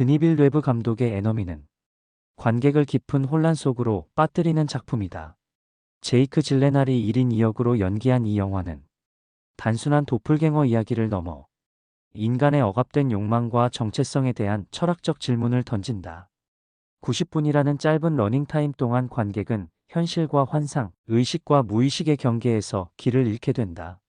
드니빌 뇌브 감독의 에너미는 관객을 깊은 혼란 속으로 빠뜨리는 작품이다. 제이크 질레날이 1인 2역으로 연기한 이 영화는 단순한 도플갱어 이야기를 넘어 인간의 억압된 욕망과 정체성에 대한 철학적 질문을 던진다. 90분이라는 짧은 러닝타임 동안 관객은 현실과 환상, 의식과 무의식의 경계에서 길을 잃게 된다.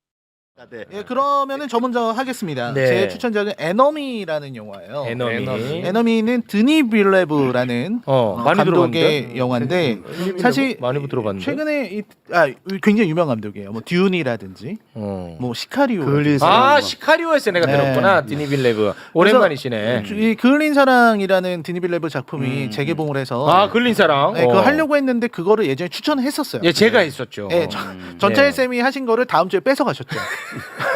네. 예, 그러면은 저 먼저 하겠습니다. 네. 제 추천작은 에너미라는 영화예요. 에너미. 에너미. 에너미는 드니 빌레브라는 어, 어, 많이 감독의 들어봤는데. 영화인데 사실 많이 들어봤는데. 최근에 이, 아, 굉장히 유명 감독이에요. 뭐 듀운이라든지 어. 뭐 시카리오 그을린 아. 시카리오에서 내가 네. 들었구나 디니 빌레브 오랜만이시네. 이 그을린 사랑이라는 드니 빌레브 작품이 음. 재개봉을 해서 아 글린 사랑. 네, 어. 그거 하려고 했는데 그거를 예전에 추천했었어요. 예 제가 했었죠. 예, 저- 음. 전차일 네. 쌤이 하신 거를 다음 주에 뺏어 가셨죠.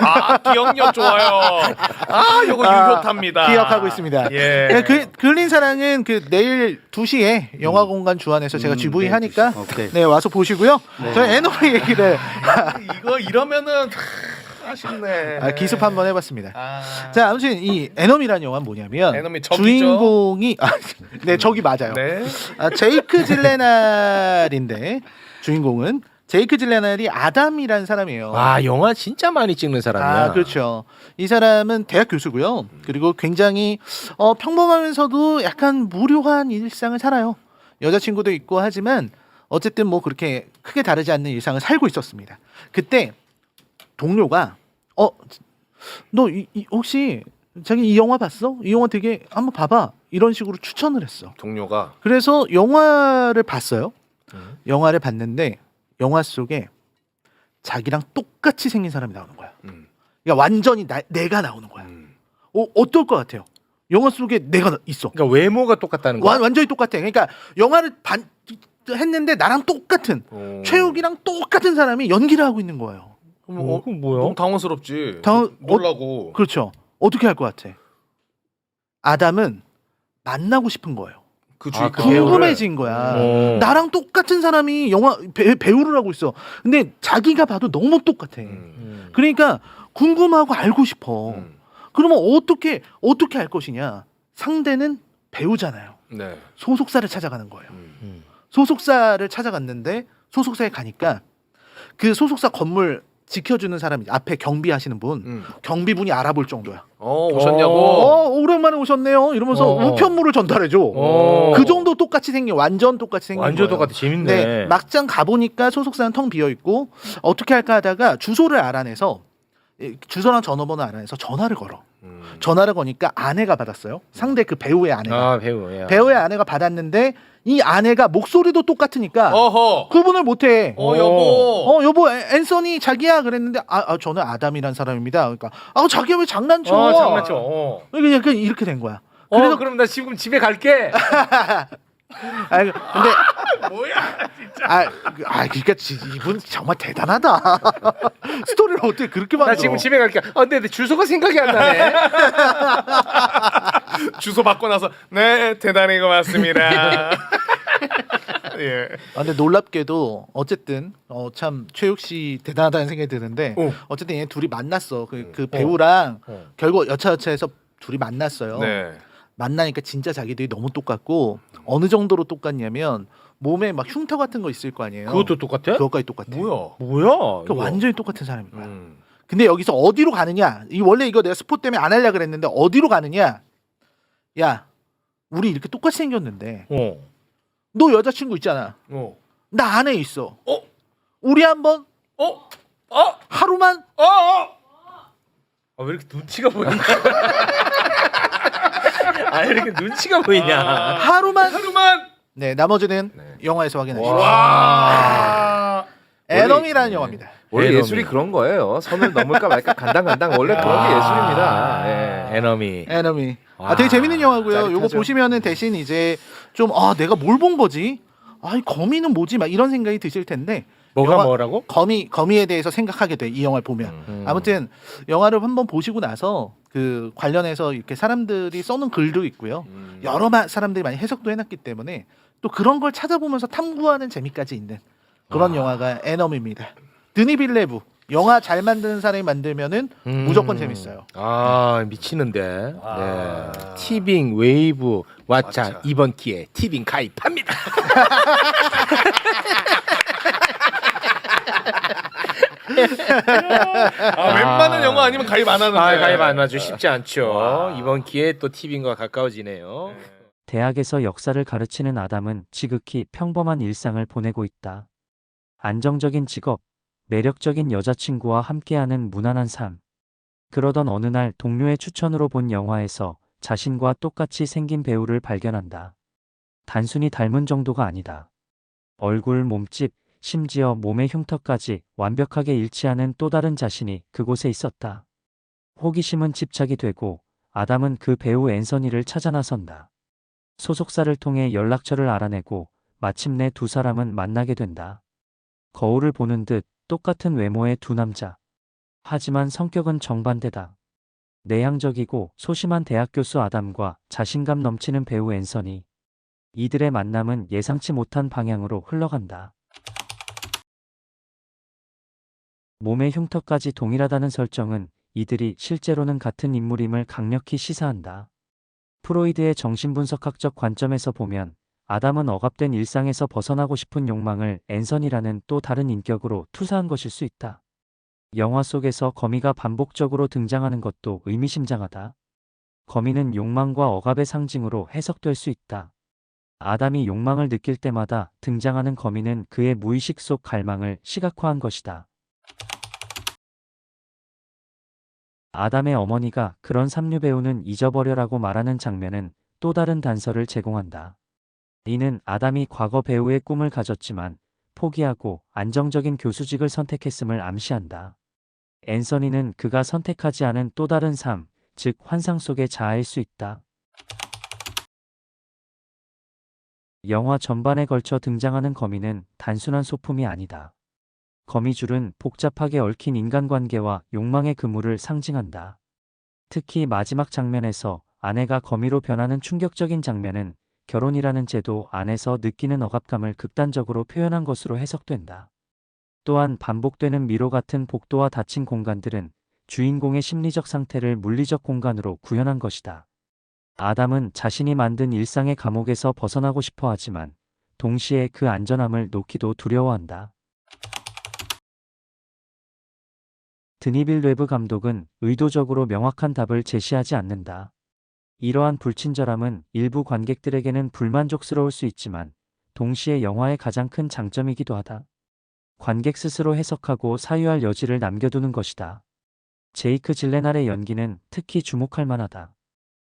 아 기억력 좋아요. 아 요거 아, 유효탑니다. 기억하고 있습니다. 예. 네, 그 그을린 사랑은 그 내일 2시에 영화 공간 주안에서 제가 음, GV 네, 하니까 오케이. 네 와서 보시고요. 저희 에너미 얘기를 이거 이러면은 하, 아쉽네. 아, 기습 한번 해봤습니다. 아. 자 아무튼 이 에너미라는 영화는 뭐냐면 에너미 적이죠? 주인공이 아, 네 적이 맞아요. 네. 아, 제이크 질레날인데 주인공은 제이크 질레날이 아담이라는 사람이에요. 와 영화 진짜 많이 찍는 사람이야. 아, 그렇죠. 이 사람은 대학 교수고요. 그리고 굉장히 어, 평범하면서도 약간 무료한 일상을 살아요. 여자친구도 있고 하지만 어쨌든 뭐 그렇게 크게 다르지 않는 일상을 살고 있었습니다. 그때 동료가 어, 너 이, 이- 혹시 자기 이 영화 봤어? 이 영화 되게 한번 봐봐. 이런 식으로 추천을 했어. 동료가 그래서 영화를 봤어요. 음. 영화를 봤는데 영화 속에 자기랑 똑같이 생긴 사람이 나오는 거야. 음. 그러니까 완전히 나, 내가 나오는 거야. 음. 어, 어떨 것 같아요? 영화 속에 내가 나- 있어. 그러니까 외모가 똑같다는 거야. 완, 완전히 똑같아. 그러니까 영화를 반, 했는데 나랑 똑같은 어. 최욱이랑 똑같은 사람이 연기를 하고 있는 거예요. 그럼 어, 어, 그건 뭐야? 너무 당황스럽지. 당황- 놀라고. 그렇죠. 어떻게 할 것 같아? 아담은 만나고 싶은 거예요. 그 아, 주인 그 배우를? 궁금해진 거야. 어. 나랑 똑같은 사람이 영화 배, 배우를 하고 있어. 근데 자기가 봐도 너무 똑같아. 음. 음. 그러니까 궁금하고 알고 싶어. 음. 그러면 어떻게 어떻게 할 것이냐? 상대는 배우잖아요. 네. 소속사를 찾아가는 거예요. 음. 음. 소속사를 찾아갔는데 소속사에 가니까 그 소속사 건물 지켜주는 사람이 앞에 경비하시는 분 음. 경비분이 알아볼 정도야. 어 오셨냐고. 어 오랜만에 오셨네요. 이러면서 어. 우편물을 전달해줘. 어. 그 정도 똑같이 생긴 완전 똑같이 생긴 완전 거예요. 똑같아 재밌네. 네, 막장 가보니까 소속사는 텅 비어 있고 어떻게 할까 하다가 주소를 알아내서 이 주소랑 전화번호 알아내서 전화를 걸어. 음. 전화를 거니까 아내가 받았어요. 상대 그 배우의 아내가. 아 배우. 야. 배우의 아내가 받았는데 이 아내가 목소리도 똑같으니까 어허. 구분을 못해. 어 여보. 어 여보 애- 앤서니 자기야 그랬는데 아, 아, 저는 아담이란 사람입니다. 그러니까 아 자기야 왜 장난쳐? 어 장난쳐. 어. 그냥 그냥 이렇게 된 거야. 어 그래서 그럼 나 지금 집에 갈게. 아 근데 뭐야? 아, 그- 아 그러니까 지- 이분 정말 대단하다. 스토리를 어떻게 그렇게 만들어? 나 지금 집에 갈게. 아 근데 내 주소가 생각이 안 나네. 주소 받고 나서 네 대단히 고맙습니다. 예. 아, 근데 놀랍게도 어쨌든 어, 참 최욱 씨 대단하다는 생각이 드는데 어. 어쨌든 얘 둘이 만났어. 그, 그 배우랑 어. 결국 여차여차해서 둘이 만났어요. 네. 만나니까 진짜 자기들이 너무 똑같고 어느 정도로 똑같냐면 몸에 막 흉터 같은 거 있을 거 아니에요. 그것도 똑같아? 그것까지 똑같아. 뭐야? 뭐야? 그러니까 이거. 완전히 똑같은 사람인 거야. 음. 근데 여기서 어디로 가느냐? 이 원래 이거 내가 스포 때문에 안 하려 그랬는데 어디로 가느냐? 야, 우리 이렇게 똑같이 생겼는데 어. 너 여자친구 있잖아. 어. 나 안에 있어. 어? 우리 한번 어? 어? 하루만 어? 어? 아, 왜 이렇게 눈치가 보이냐? 아, 왜 이렇게 눈치가 보이냐? 아. 하루만 하루만. 네 나머지는 네. 영화에서 확인하시죠. 와. 에너미라는 네. 영화입니다. 원래 에너미. 예술이 그런 거예요. 선을 넘을까 말까 간당간당 원래 그런 게 아. 예술입니다. 예. 에너미. 에너미. 아 와, 되게 재밌는 영화고요. 요거 짜릿하죠. 보시면은 대신 이제 좀 아 내가 뭘 본 거지? 아 이 거미는 뭐지? 막 이런 생각이 드실 텐데 뭐가 영화- 뭐라고? 거미 거미에 대해서 생각하게 돼 이 영화를 보면. 음. 아무튼 영화를 한번 보시고 나서 그 관련해서 이렇게 사람들이 써놓은 글도 있고요. 음. 여러 마, 사람들이 많이 해석도 해놨기 때문에 또 그런 걸 찾아보면서 탐구하는 재미까지 있는 그런 아. 영화가 에너미입니다. 드니 빌레브 영화 잘 만드는 사람이 만들면은 무조건 음. 재밌어요. 아 미치는데. 아. 네. 티빙 웨이브 왓챠 왓챠. 이번 기회에 티빙 가입합니다. 아, 웬만한 영화 아니면 가입 안 하는데. 아 가입 안 하죠. 쉽지 않죠. 와. 이번 기회에 또 티빙과 가까워지네요. 대학에서 역사를 가르치는 아담은 지극히 평범한 일상을 보내고 있다. 안정적인 직업, 매력적인 여자친구와 함께하는 무난한 삶. 그러던 어느 날 동료의 추천으로 본 영화에서 자신과 똑같이 생긴 배우를 발견한다. 단순히 닮은 정도가 아니다. 얼굴, 몸집, 심지어 몸의 흉터까지 완벽하게 일치하는 또 다른 자신이 그곳에 있었다. 호기심은 집착이 되고 아담은 그 배우 앤서니를 찾아 나선다. 소속사를 통해 연락처를 알아내고 마침내 두 사람은 만나게 된다. 거울을 보는 듯 똑같은 외모의 두 남자. 하지만 성격은 정반대다. 내향적이고 소심한 대학 교수 아담과 자신감 넘치는 배우 앤서니. 이들의 만남은 예상치 못한 방향으로 흘러간다. 몸의 흉터까지 동일하다는 설정은 이들이 실제로는 같은 인물임을 강력히 시사한다. 프로이드의 정신분석학적 관점에서 보면 아담은 억압된 일상에서 벗어나고 싶은 욕망을 앤선이라는 또 다른 인격으로 투사한 것일 수 있다. 영화 속에서 거미가 반복적으로 등장하는 것도 의미심장하다. 거미는 욕망과 억압의 상징으로 해석될 수 있다. 아담이 욕망을 느낄 때마다 등장하는 거미는 그의 무의식 속 갈망을 시각화한 것이다. 아담의 어머니가 그런 삼류 배우는 잊어버려라고 말하는 장면은 또 다른 단서를 제공한다. 이는 아담이 과거 배우의 꿈을 가졌지만 포기하고 안정적인 교수직을 선택했음을 암시한다. 앤서니는 그가 선택하지 않은 또 다른 삶, 즉 환상 속의 자아일 수 있다. 영화 전반에 걸쳐 등장하는 거미는 단순한 소품이 아니다. 거미줄은 복잡하게 얽힌 인간관계와 욕망의 그물을 상징한다. 특히 마지막 장면에서 아내가 거미로 변하는 충격적인 장면은 결혼이라는 제도 안에서 느끼는 억압감을 극단적으로 표현한 것으로 해석된다. 또한 반복되는 미로 같은 복도와 닫힌 공간들은 주인공의 심리적 상태를 물리적 공간으로 구현한 것이다. 아담은 자신이 만든 일상의 감옥에서 벗어나고 싶어 하지만 동시에 그 안전함을 놓기도 두려워한다. 드니빌 웨브 감독은 의도적으로 명확한 답을 제시하지 않는다. 이러한 불친절함은 일부 관객들에게는 불만족스러울 수 있지만 동시에 영화의 가장 큰 장점이기도 하다. 관객 스스로 해석하고 사유할 여지를 남겨두는 것이다. 제이크 질레날의 연기는 특히 주목할 만하다.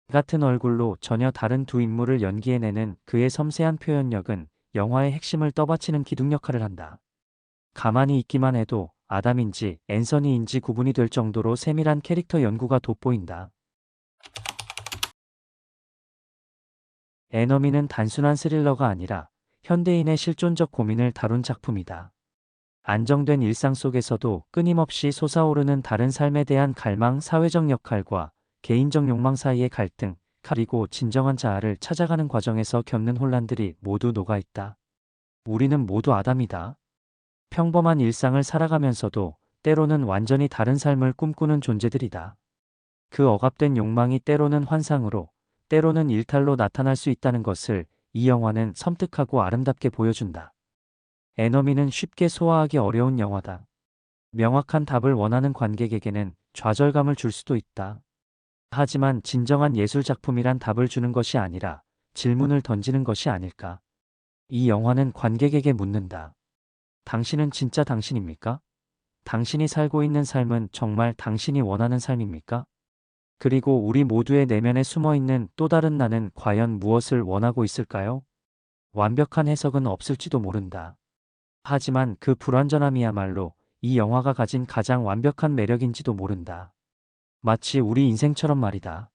같은 얼굴로 전혀 다른 두 인물을 연기해내는 그의 섬세한 표현력은 영화의 핵심을 떠받치는 기둥 역할을 한다. 가만히 있기만 해도 아담인지 앤서니인지 구분이 될 정도로 세밀한 캐릭터 연구가 돋보인다. 에너미는 단순한 스릴러가 아니라 현대인의 실존적 고민을 다룬 작품이다. 안정된 일상 속에서도 끊임없이 솟아오르는 다른 삶에 대한 갈망, 사회적 역할과 개인적 욕망 사이의 갈등, 그리고 진정한 자아를 찾아가는 과정에서 겪는 혼란들이 모두 녹아있다. 우리는 모두 아담이다. 평범한 일상을 살아가면서도 때로는 완전히 다른 삶을 꿈꾸는 존재들이다. 그 억압된 욕망이 때로는 환상으로, 때로는 일탈로 나타날 수 있다는 것을 이 영화는 섬뜩하고 아름답게 보여준다. 에너미는 쉽게 소화하기 어려운 영화다. 명확한 답을 원하는 관객에게는 좌절감을 줄 수도 있다. 하지만 진정한 예술 작품이란 답을 주는 것이 아니라 질문을 던지는 것이 아닐까. 이 영화는 관객에게 묻는다. 당신은 진짜 당신입니까? 당신이 살고 있는 삶은 정말 당신이 원하는 삶입니까? 그리고 우리 모두의 내면에 숨어 있는 또 다른 나는 과연 무엇을 원하고 있을까요? 완벽한 해석은 없을지도 모른다. 하지만 그 불완전함이야말로 이 영화가 가진 가장 완벽한 매력인지도 모른다. 마치 우리 인생처럼 말이다.